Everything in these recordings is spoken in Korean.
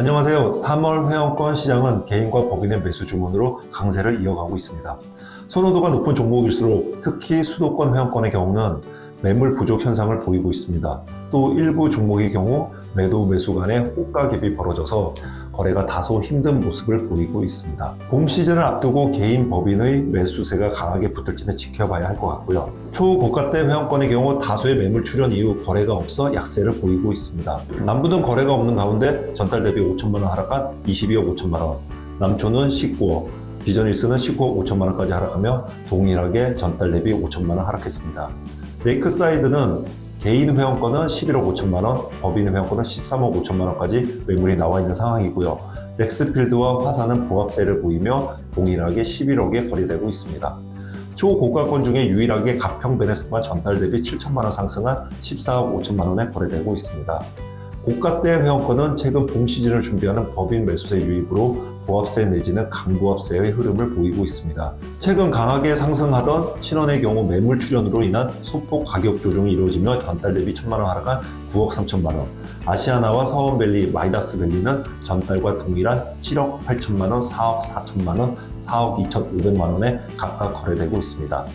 안녕하세요. 3월 회원권 시장은 개인과 법인의 매수 주문으로 강세를 이어가고 있습니다. 선호도가 높은 종목일수록 특히 수도권 회원권의 경우는 매물 부족 현상을 보이고 있습니다. 또 일부 종목의 경우 매도 매수 간의 호가 갭이 벌어져서 거래가 다소 힘든 모습을 보이고 있습니다. 봄 시즌을 앞두고 개인 법인의 매수세가 강하게 붙을지는 지켜봐야 할 것 같고요. 초고가대 회원권의 경우 다수의 매물 출현 이후 거래가 없어 약세를 보이고 있습니다. 남부는 거래가 없는 가운데 전달 대비 5천만 원 하락한 22억 5천만 원, 남초는 19억, 비전일스는 19억 5천만 원까지 하락하며 동일하게 전달 대비 5천만 원 하락했습니다. 레이크사이드는 개인 회원권은 11억 5천만 원, 법인 회원권은 13억 5천만 원까지 매물이 나와 있는 상황이고요. 렉스필드와 화사는 보합세를 보이며 동일하게 11억에 거래되고 있습니다. 초고가권 중에 유일하게 가평 베네스만 전달 대비 7천만 원 상승한 14억 5천만 원에 거래되고 있습니다. 고가대 회원권은 최근 봄 시즌을 준비하는 법인 매수세 유입으로 보합세 내지는 강보합세의 흐름을 보이고 있습니다. 최근 강하게 상승하던 신원의 경우 매물 출현으로 인한 소폭 가격 조정이 이루어지며 전달 대비 1천만 원 하락한 9억 3천만 원. 아시아나와 서원밸리, 마이다스밸리는 전달과 동일한 7억 8천만 원, 4억 4천만 원, 4억 2천 5백만 원에 각각 거래되고 있습니다.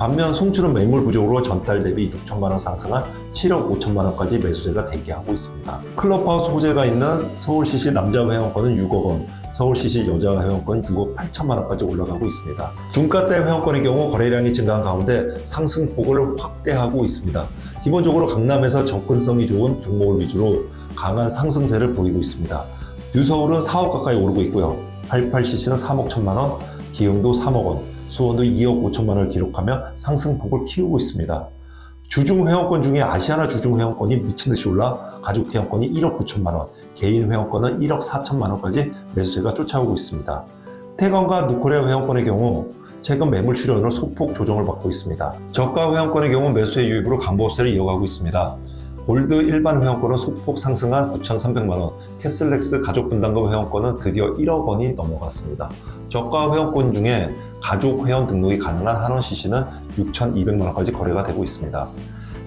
반면 송출은 매물 부족으로 전달 대비 6천만 원 상승한 7억 5천만 원까지 매수세가 대기하고 있습니다. 클럽하우스 호재가 있는 서울시시 남자 회원권은 6억 원, 서울시시 여자 회원권 6억 8천만 원까지 올라가고 있습니다. 중가대 회원권의 경우 거래량이 증가한 가운데 상승폭을 확대하고 있습니다. 기본적으로 강남에서 접근성이 좋은 종목을 위주로 강한 상승세를 보이고 있습니다. 뉴서울은 4억 가까이 오르고 있고요. 88CC는 3억 1천만 원, 기흥도 3억 원, 수원도 2억 5천만 원을 기록하며 상승폭을 키우고 있습니다. 주중 회원권 중에 아시아나 주중 회원권이 미친 듯이 올라 가족 회원권이 1억 9천만 원, 개인 회원권은 1억 4천만 원까지 매수세가 쫓아오고 있습니다. 태건과 누코레아 회원권의 경우 최근 매물 출현으로 소폭 조정을 받고 있습니다. 저가 회원권의 경우 매수의 유입으로 강보합세를 이어가고 있습니다. 골드 일반 회원권은 소폭 상승한 9,300만 원, 캐슬렉스 가족 분담금 회원권은 드디어 1억 원이 넘어갔습니다. 저가 회원권 중에 가족 회원 등록이 가능한 한원 CC는 6,200만 원까지 거래가 되고 있습니다.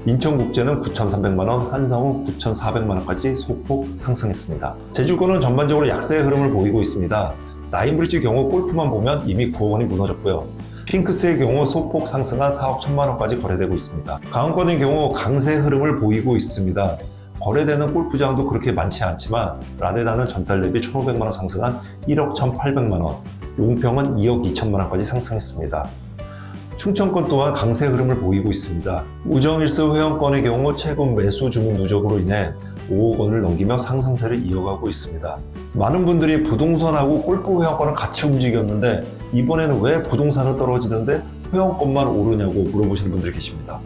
인천국제는 9,300만 원, 한성은 9,400만 원까지 소폭 상승했습니다. 제주권은 전반적으로 약세의 흐름을 보이고 있습니다. 나인브리지 경우 골프만 보면 이미 9억 원이 무너졌고요. 핑크스의 경우 소폭 상승한 4억 1천만 원까지 거래되고 있습니다. 강원권의 경우 강세 흐름을 보이고 있습니다. 거래되는 골프장도 그렇게 많지 않지만 라데다는 전달 대비 1,500만 원 상승한 1억 1,800만 원, 용평은 2억 2천만 원까지 상승했습니다. 충청권 또한 강세 흐름을 보이고 있습니다. 우정일스 회원권의 경우 최근 매수 주문 누적으로 인해 5억 원을 넘기며 상승세를 이어가고 있습니다. 많은 분들이 부동산하고 골프 회원권은 같이 움직였는데 이번에는 왜 부동산은 떨어지는데 회원권만 오르냐고 물어보시는 분들이 계십니다.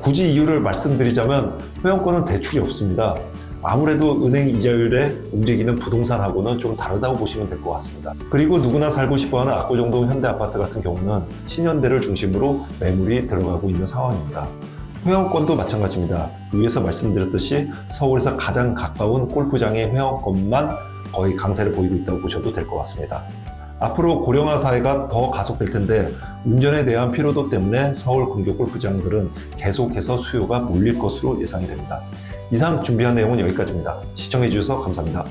굳이 이유를 말씀드리자면 회원권은 대출이 없습니다. 아무래도 은행 이자율에 움직이는 부동산하고는 좀 다르다고 보시면 될 것 같습니다. 그리고 누구나 살고 싶어하는 압구정동 현대아파트 같은 경우는 신현대를 중심으로 매물이 들어가고 있는 상황입니다. 회원권도 마찬가지입니다. 위에서 말씀드렸듯이 서울에서 가장 가까운 골프장의 회원권만 거의 강세를 보이고 있다고 보셔도 될 것 같습니다. 앞으로 고령화 사회가 더 가속될 텐데 운전에 대한 피로도 때문에 서울 근교 골프장들은 계속해서 수요가 몰릴 것으로 예상이 됩니다. 이상 준비한 내용은 여기까지입니다. 시청해 주셔서 감사합니다.